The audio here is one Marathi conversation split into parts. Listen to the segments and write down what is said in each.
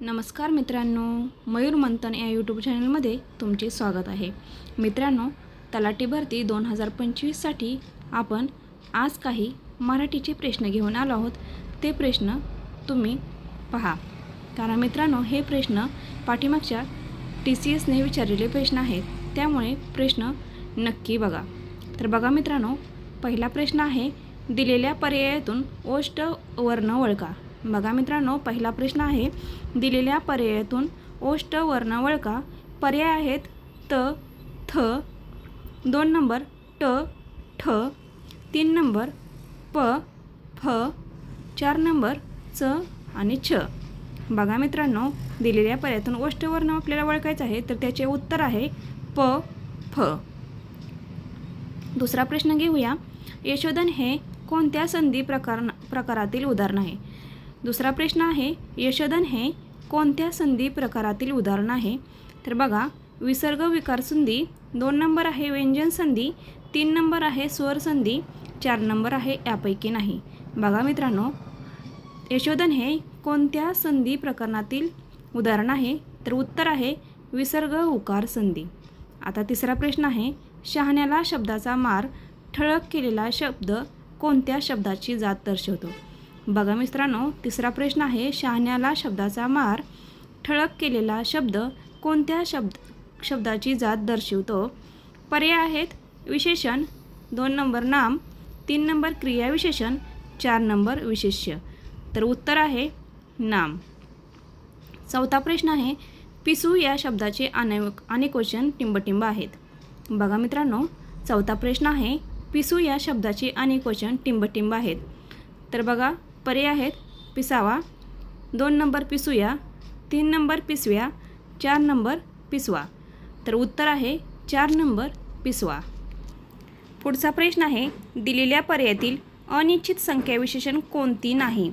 नमस्कार मित्रांनो मयूर मंथन या यूट्यूब चॅनलमध्ये तुमचे स्वागत आहे. मित्रांनो तलाठी भरती दोन हजार पंचवीससाठी आपण आज काही मराठीचे प्रश्न घेऊन आलो आहोत. ते प्रश्न तुम्ही पहा. कारण मित्रांनो हे प्रश्न पाठीमागच्या टी सी एसने विचारलेले प्रश्न आहेत. त्यामुळे प्रश्न नक्की बघा. तर बघा मित्रांनो पहिला प्रश्न आहे दिलेल्या पर्यायातून ओष्ट वर्ण ओळखा. बघा मित्रांनो पहिला प्रश्न आहे दिलेल्या पर्यायातून ओष्ट वर्ण वळका पर्याय आहेत त थ दोन नंबर ट ठ तीन नंबर प फ चार नंबर च आणि छ. बघा मित्रांनो दिलेल्या पर्यायातून ओष्ट वर्ण आपल्याला ओळखायचं आहे तर त्याचे उत्तर आहे प फ. दुसरा प्रश्न घेऊया. यशोधन हे कोणत्या संधी प्रकार प्रकारातील उदाहरण आहे? दुसरा प्रश्न आहे यशोधन हे कोणत्या संधी प्रकारातील उदाहरण आहे? तर बघा विसर्ग विकार संधी दोन नंबर आहे व्यंजन संधी तीन नंबर आहे स्वर संधी चार नंबर आहे यापैकी नाही. बघा मित्रांनो यशोधन हे कोणत्या संधी प्रकरणातील उदाहरण आहे? तर उत्तर आहे विसर्ग उकार संधी. आता तिसरा प्रश्न आहे शहाण्याला शब्दाचा मार ठळक केलेला शब्द कोणत्या शब्दाची जात दर्शवतो? बघा मित्रांनो तिसरा प्रश्न आहे शहाण्याला शब्दाचा मार. ठळक केलेला शब्द कोणत्या शब्द शब्दाची जात दर्शवतो? पर्याय आहेत विशेषण दोन नंबर नाम तीन नंबर क्रियाविशेषण चार नंबर विशेष्य. तर उत्तर आहे नाम. चौथा प्रश्न आहे पिसू या शब्दाचे अनेक अनेकवचन टिंबटिंब आहेत. बघा मित्रांनो चौथा प्रश्न आहे पिसू या शब्दाचे अनेकवचन टिंबटिंब आहेत. तर बघा पर्याय आहेत पिसावा. दोन नंबर पिसूया तीन नंबर पिसव्या चार नंबर पिसवा. तर उत्तर आहे चार नंबर पिसवा. पुढचा प्रश्न आहे दिलेल्या पर्यायातील अनिश्चित संख्या विशेषण कोणती नाही?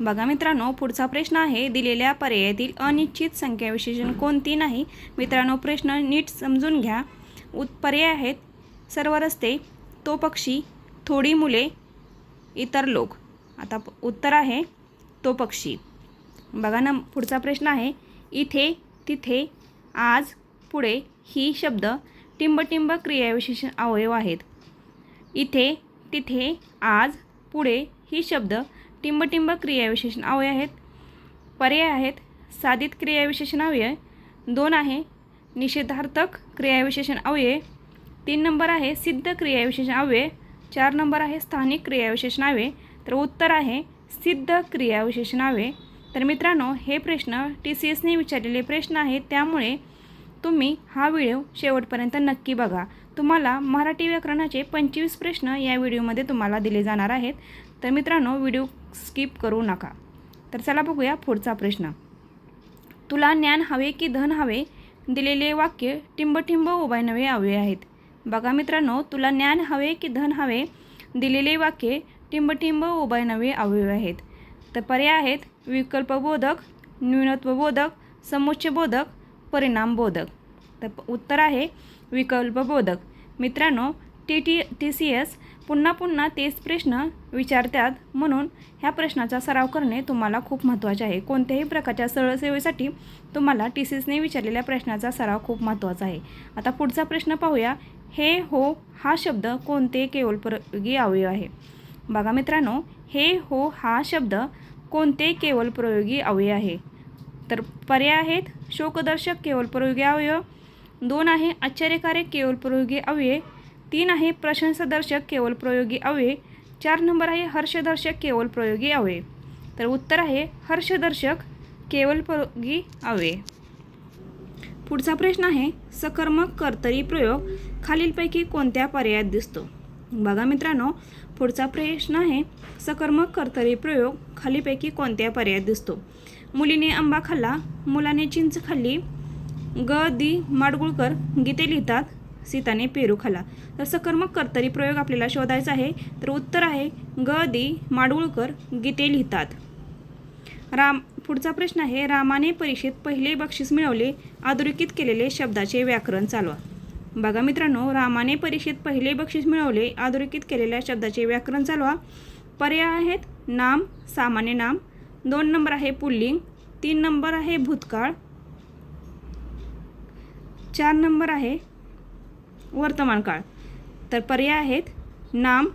बघा मित्रांनो पुढचा प्रश्न आहे दिलेल्या पर्यायातील अनिश्चित संख्या विशेषण कोणती नाही? मित्रांनो प्रश्न नीट समजून घ्या. उत पर्याय आहेत सर्व रस्ते तो पक्षी थोडी मुले इतर लोक. आता प- उत्तर आहे तो पक्षी. बघा ना पुढचा प्रश्न आहे इथे तिथे आज पुढे ही शब्द टिंबटिंब क्रियाविशेषण अवयव आहेत. इथे तिथे आज पुढे ही शब्द टिंबटिंब क्रियाविशेषण अवयव आहेत. पर्याय आहेत साधित क्रियाविशेषण अवयव दोन आहे निषेधार्थक क्रियाविशेषण अवयव. तीन नंबर आहे सिद्ध क्रियाविशेषण अव्यय चार नंबर आहे स्थानिक क्रियाविशेषण नावे तर उत्तर आहे सिद्ध क्रियाविशेषण नावे. तर मित्रांनो हे प्रश्न टी सी एसने विचारलेले प्रश्न आहेत त्यामुळे तुम्ही हा व्हिडिओ शेवटपर्यंत नक्की बघा. तुम्हाला मराठी व्याकरणाचे पंचवीस प्रश्न या व्हिडिओमध्ये तुम्हाला दिले जाणार आहेत. तर मित्रांनो व्हिडिओ स्किप करू नका. तर चला बघूया पुढचा प्रश्न. तुला ज्ञान हवे की धन हवे? दिलेले वाक्य टिंबटिंब उभयनवे हवे आहेत. बघा मित्रांनो तुला ज्ञान हवे की धन हवे दिलेले वाक्य टिंबटिंब उभयनवे अवयव आहेत. तर पर्याय आहेत विकल्पबोधक न्यूनत्वबोधक समुच्चयबोधक परिणामबोधक. तर उत्तर आहे विकल्पबोधक. मित्रांनो T T T C S पुन्हा पुन्हा तेच प्रश्न विचारतात म्हणून ह्या प्रश्नाचा सराव करणे तुम्हाला खूप महत्त्वाचे आहे. कोणत्याही प्रकारच्या सरळ सेवेसाठी तुम्हाला टी सी एसने विचारलेल्या प्रश्नाचा सराव खूप महत्त्वाचा आहे. आता पुढचा प्रश्न पाहूया. हे हो हा शब्द कोणते केवलप्रयोगी अवयव आहे? बघा मित्रांनो हे हो हा शब्द कोणते केवलप्रयोगी अवयव आहे? तर पर्याय आहेत शोकदर्शक केवलप्रयोगी अवयव दोन आहे आश्चर्यकारक केवलप्रयोगी अवयव तीन आहे प्रशंसादर्शक केवलप्रयोगी अवयव चार नंबर आहे हर्षदर्शक केवलप्रयोगी अवयव. तर उत्तर आहे हर्षदर्शक केवलप्रयोगी अवयव. पुढचा प्रश्न आहे सकर्मक कर्तरी प्रयोग खालीलपैकी कोणत्या पर्यायात दिसतो? बघा मित्रांनो पुढचा प्रश्न आहे सकर्मक कर्तरी प्रयोग खालीपैकी कोणत्या पर्यायात दिसतो? मुलीने आंबा खाल्ला मुलाने चिंच खाल्ली ग दी माडगुळकर गीते लिहितात सीताने पेरू खाल्ला. तर सकर्मक कर्तरी प्रयोग आपल्याला शोधायचा आहे तर उत्तर आहे ग दी माडगुळकर गीते लिहितात. राम पुढचा प्रश्न आहे रामाने परीक्षेत पहिले बक्षीस मिळवले अधोरेखित केलेले शब्दाचे व्याकरण चालवा. बघा मित्रांनो रामाने परीक्षेत पहिले बक्षीस मिळवले. अधोरेखित केलेल्या शब्दाचे व्याकरण चालवा. पर्याय आहेत नाम सामान्य नाम. दोन नंबर आहे पुल्लिंग. तीन नंबर आहे भूतकाळ. चार नंबर आहे वर्तमान काळ तर पर्याय आहेत नाम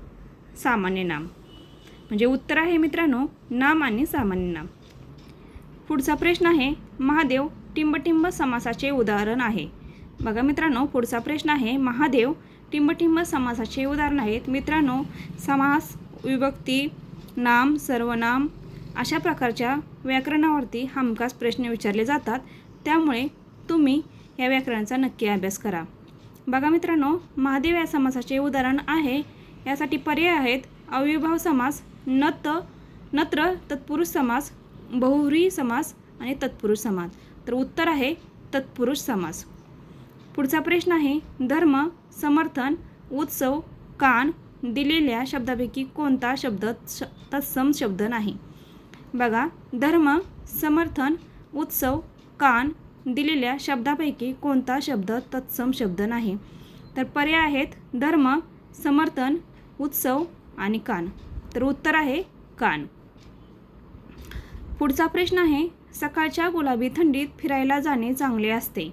सामान्य नाम. म्हणजे उत्तर आहे मित्रांनो नाम आणि सामान्य नाम. पुढचा प्रश्न आहे महादेव टिंबटिंब समासाचे उदाहरण आहे. बघा मित्रांनो पुढचा प्रश्न आहे महादेव टिंबटिंब समासाचे उदाहरण आहेत. मित्रांनो समास विभक्ती नाम सर्वनाम अशा प्रकारच्या व्याकरणावरती हमखास प्रश्न विचारले जातात. त्यामुळे तुम्ही या व्याकरणाचा नक्की अभ्यास करा. बघा मित्रांनो महादेव या समासाचे उदाहरण आहे. यासाठी पर्याय आहेत. अविभाव समास नत नत्र तत्पुरुष समास बहुरी समास आणि तत्पुरुष समास. तर उत्तर आहे तत्पुरुष समास. पुढचा प्रश्न आहे धर्म समर्थन उत्सव कान दिलेल्या शब्दापैकी कोणता शब्द श तत्सम शब्द नाही? बघा धर्म समर्थन उत्सव कान दिलेल्या शब्दापैकी कोणता शब्द तत्सम शब्द नाही? तर पर्याय आहेत धर्म समर्थन उत्सव आणि कान. तर उत्तर आहे कान. पुढचा प्रश्न आहे सकाळच्या गुलाबी थंडीत फिरायला जाणे चांगले असते.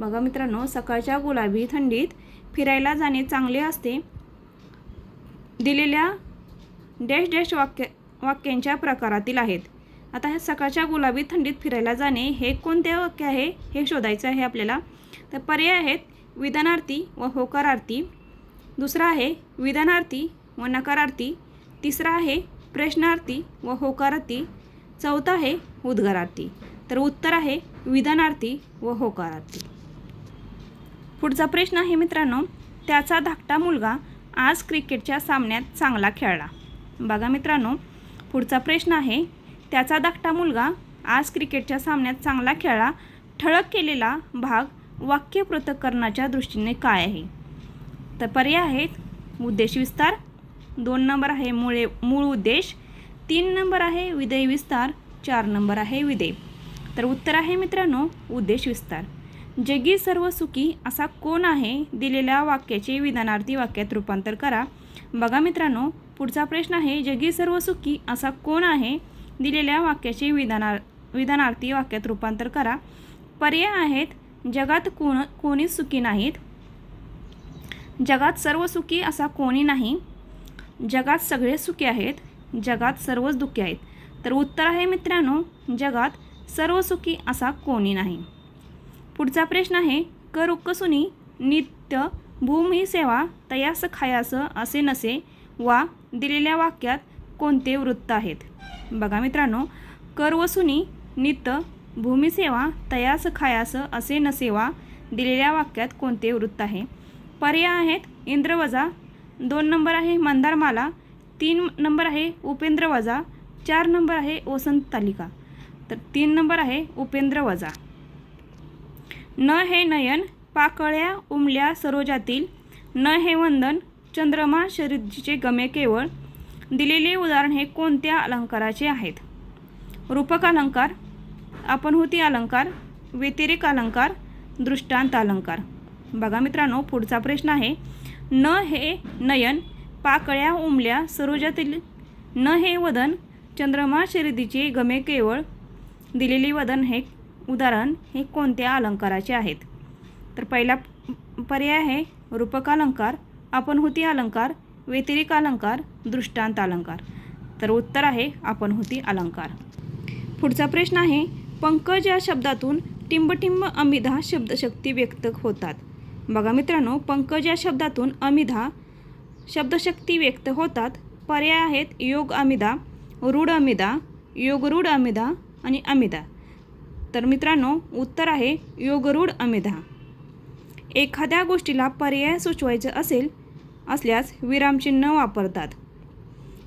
बघा मित्रांनो सकाळच्या गुलाबी थंडीत फिरायला जाणे चांगले असते. दिलेल्या डॅश डॅश वाक्य वाक्यांच्या प्रकारातील आहेत. आता ह्या सकाळच्या गुलाबी थंडीत फिरायला जाणे हे कोणते वाक्य आहे हे शोधायचं आहे आपल्याला. तर पर्याय आहेत विधानार्थी व होकारार्थी. दुसरा आहे विधानार्थी व नकारार्थी. तिसरा आहे प्रश्नार्थी व होकारार्थी. चौथा आहे उद्गारार्थी. तर उत्तर आहे विधानार्थी व होकारार्थी. पुढचा प्रश्न आहे मित्रांनो त्याचा धाकटा मुलगा आज क्रिकेटच्या सामन्यात चांगला खेळला. बघा मित्रांनो पुढचा प्रश्न आहे त्याचा धाकटा मुलगा आज क्रिकेटच्या सामन्यात चांगला खेळला ठळक केलेला भाग वाक्य पृथक्करणाच्या दृष्टीने काय आहे? तर पर्याय आहेत उद्देश विस्तार दोन नंबर आहे मुळे मूळ उद्देश तीन नंबर आहे विदेय विस्तार चार नंबर आहे विधेय. तर उत्तर आहे मित्रांनो उद्देश विस्तार. जगी सर्व सुखी असा कोण आहे? दिलेल्या वाक्याचे विधानार्थी वाक्यात रूपांतर करा. बघा मित्रांनो पुढचा प्रश्न आहे जगी सर्व सुखी असा कोण आहे? दिलेल्या वाक्याचे विधानार विधानार्थी वाक्यात रूपांतर करा. पर्याय आहेत जगात कोण कोणीच सुखी नाहीत. जगात सर्व सुखी असा कोणी नाही. जगात सगळे सुखी आहेत जगात सर्वच दुःखी आहेत. तर उत्तर आहे मित्रांनो जगात सर्व सुखी असा कोणी नाही. पुढचा प्रश्न आहे कर उक्कसुनी नित्य भूमी सेवा तयास खायास असे नसे वा दिलेल्या वाक्यात कोणते वृत्त आहेत? बघा मित्रांनो कर वसुनी नित्य भूमिसेवा तयास खायास असे नसे वा दिलेल्या वाक्यात कोणते वृत्त आहे? पर्याय आहेत इंद्रवजा दोन नंबर आहे मंदारमाला तीन नंबर आहे उपेंद्र वजा चार नंबर आहे वसंत तालिका तर तीन नंबर आहे उपेंद्र वजा न हे नयन पाकळ्या उमल्या सरोजातील न हे वंदन चंद्रमा शरीरचे गमे केवळ दिलेले उदाहरण हे कोणत्या अलंकाराचे आहेत? रूपक अलंकार आपणहुती अलंकार व्यतिरिक अलंकार दृष्टांत अलंकार. बघा मित्रांनो पुढचा प्रश्न आहे. न हे नयन पाकळ्या उमल्या सरोजातील न हे वदन चंद्रमा शरीदीचे गमे केवळ दिलेली वदन हे उदाहरण हे कोणत्या अलंकाराचे आहेत? तर पहिला पर्याय आहे रूपकालंकार आपणहुती अलंकार व्यतिरिक अलंकार दृष्टांत अलंकार. तर उत्तर आहे आपणहुती अलंकार. पुढचा प्रश्न आहे पंकज या शब्दातून टिंबटिंब अमिधा शब्दशक्ती व्यक्त होतात. बघा मित्रांनो पंकज या शब्दातून अमिधा शब्दशक्ती व्यक्त होतात. पर्याय आहेत योग अमिदा रूढ अमिदा योगरूढ अमिदा आणि अमिदा तर मित्रांनो उत्तर आहे योगरूढ अमेधा. एखाद्या गोष्टीला पर्याय सुचवायचं असेल असल्यास विरामचिन्ह वापरतात.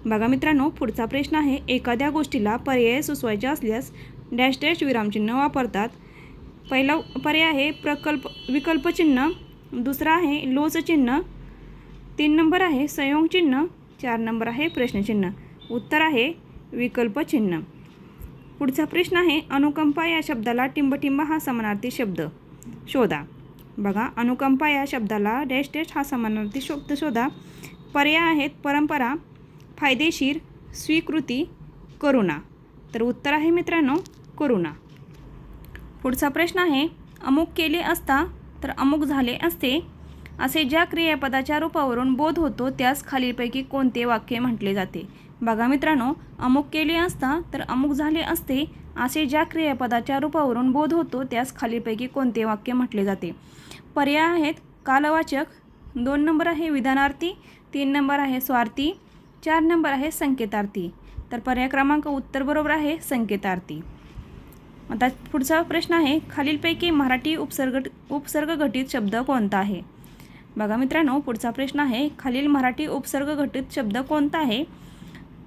बघा मित्रांनो पुढचा प्रश्न आहे एखाद्या गोष्टीला पर्याय सुचवायचे असल्यास डॅश डॅश विरामचिन्ह वापरतात. पहिला पर्याय आहे प्रकल्प विकल्पचिन्ह. दुसरा आहे लोचचिन्ह. तीन नंबर आहे संयोगचिन्ह. चार नंबर आहे प्रश्नचिन्ह. उत्तर आहे विकल्पचिन्ह. पुढचा प्रश्न आहे अनुकंपा या शब्दाला टिंबटिंब हा समानार्थी शब्द. शोधा. बघा अनुकंपा या शब्दाला डॅश डॅश हा समानार्थी शब्द शोधा. पर्याय आहेत परंपरा फायदेशीर स्वीकृती करुणा. तर उत्तर आहे मित्रांनो करुणा. पुढचा प्रश्न आहे अमुक केले असता तर अमुक झाले असते. असे ज्या क्रियापदाच्या रूपावरून बोध होतो त्यास खालीलपैकी कोणते वाक्य म्हटले जाते? बघा मित्रांनो अमुक केले असता तर अमुक झाले असते असे ज्या क्रियापदाच्या रूपावरून बोध होतो त्यास खालीलपैकी कोणते वाक्य म्हटले जाते? पर्याय आहेत कालवाचक दोन नंबर आहे विधानार्थी तीन नंबर आहे स्वार्थी चार नंबर आहे संकेतार्थी. तर पर्याय क्रमांक उत्तर बरोबर आहे संकेतार्थी. आता पुढचा प्रश्न आहे खालीलपैकी मराठी उपसर्ग उपसर्ग घटित शब्द कोणता आहे? बघा मित्रांनो पुढचा प्रश्न आहे खालील मराठी उपसर्ग घटित शब्द कोणता आहे?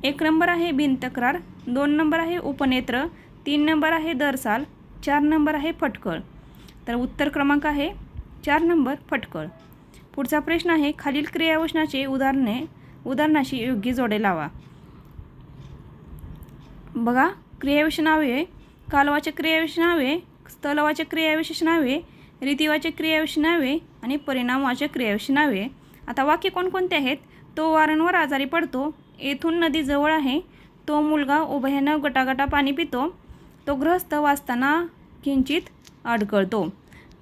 एक नंबर आहे बिनतक्रार दोन नंबर आहे उपनेत्र तीन नंबर आहे दरसाल चार नंबर आहे फटकळ. तर उत्तर क्रमांक आहे चार नंबर फटकळ. पुढचा प्रश्न आहे खालील क्रियावचनाचे उदाहरणे उदाहरणाशी योग्य जोडे लावा. बघा क्रियाविशेषणावे कालवाचे क्रियाविशेषणावे स्थलवाचे क्रियाविशेषणावे रीतिवाचे क्रियाविशेषणावे आणि परिणामवाचे क्रियाविशेषणावे आता वाक्य कोणकोणते आहेत? तो वारंवार आजारी पडतो येथून नदी जवळ आहे. तो मुलगा उभयानं गटागटा पाणी पितो. तो गृहस्थ वाचताना किंचित अडकळतो.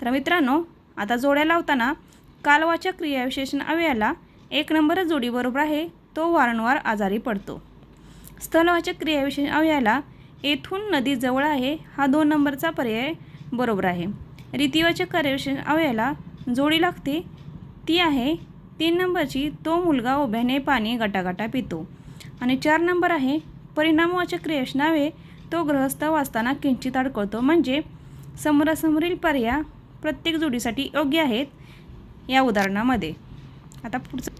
तर मित्रांनो आता जोड्या लावताना कालवाच्या क्रियाविशेषण अवयाला एक नंबर जोडी बरोबर आहे. तो वारंवार आजारी पडतो. स्थलवाचक क्रियाविशेष अवयाला येथून नदी जवळ आहे. हा दोन नंबरचा पर्याय बरोबर आहे. रीतिवाचक क्रियाविशेष अवयाला जोडी लागते. ती आहे तीन नंबरची तो मुलगा उभ्याने पाणी गटागटा पितो. आणि चार नंबर आहे परिणामवाचक क्रियाविशेष नावे तो गृहस्थ वाचताना किंचित अडकळतो. म्हणजे समोरासमोरील पर्याय प्रत्येक जोडीसाठी योग्य आहेत या उदाहरणामध्ये. आता पुढचा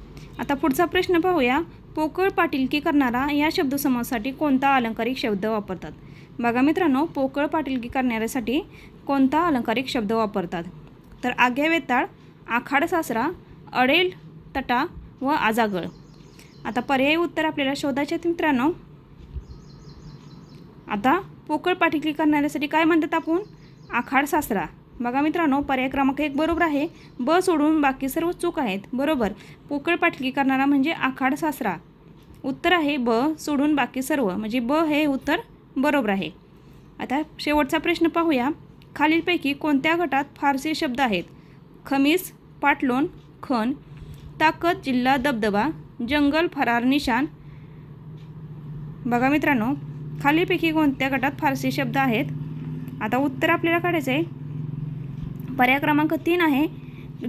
आता पुढचा प्रश्न पाहूया. पोकळ पाटीलकी करणारा या शब्दसमूहासाठी कोणता अलंकारिक शब्द वापरतात? बघा मित्रांनो पोकळ पाटीलकी करणाऱ्यासाठी कोणता अलंकारिक शब्द वापरतात? तर आग्या वेताळ आखाड सासरा अडेल तटा व आजागळ. आता पर्यायी उत्तर आपल्याला शोधायचे आहेत मित्रांनो. आता पोकळ पाटीलकी करणाऱ्यासाठी काय म्हणतात आपण? आखाड सासरा. बघा मित्रांनो पर्याय क्रमांक एक बरोबर आहे. ब सोडून बाकी सर्व चूक आहेत. बरोबर. पोकळ पाटली करणारा म्हणजे आखाड सासरा. उत्तर आहे ब सोडून बाकी सर्व. म्हणजे ब हे उत्तर बरोबर आहे. आता शेवटचा प्रश्न पाहूया. खालीलपैकी कोणत्या गटात फारसी शब्द आहेत? खमीस पाटलोन खण ताकद जिल्हा दबदबा जंगल फरार निशान बघा मित्रांनो खालीपैकी कोणत्या गटात फारसी शब्द आहेत? आता उत्तर आपल्याला काढायचं आहे पर्याय क्रमांक तीन आहे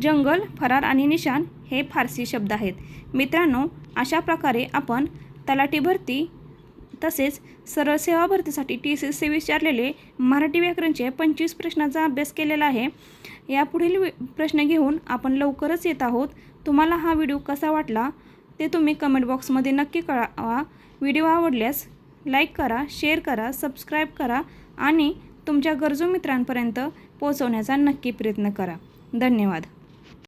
जंगल फरार आणि निशान हे फारसी शब्द आहेत. मित्रांनो अशा प्रकारे आपण तलाठी भरती तसेच सरळ सेवा भरतीसाठी टी सी सी विचारलेले मराठी व्याकरणचे पंचवीस प्रश्नांचा अभ्यास केलेला आहे. यापुढील प्रश्न घेऊन आपण लवकरच येत आहोत. तुम्हाला हा व्हिडिओ कसा वाटला ते तुम्ही कमेंट बॉक्समध्ये नक्की कळवा. व्हिडिओ आवडल्यास लाईक करा शेअर करा सबस्क्राईब करा आणि तुमच्या गरजू मित्रांपर्यंत पोहोचवण्याचा नक्की प्रयत्न करा. धन्यवाद.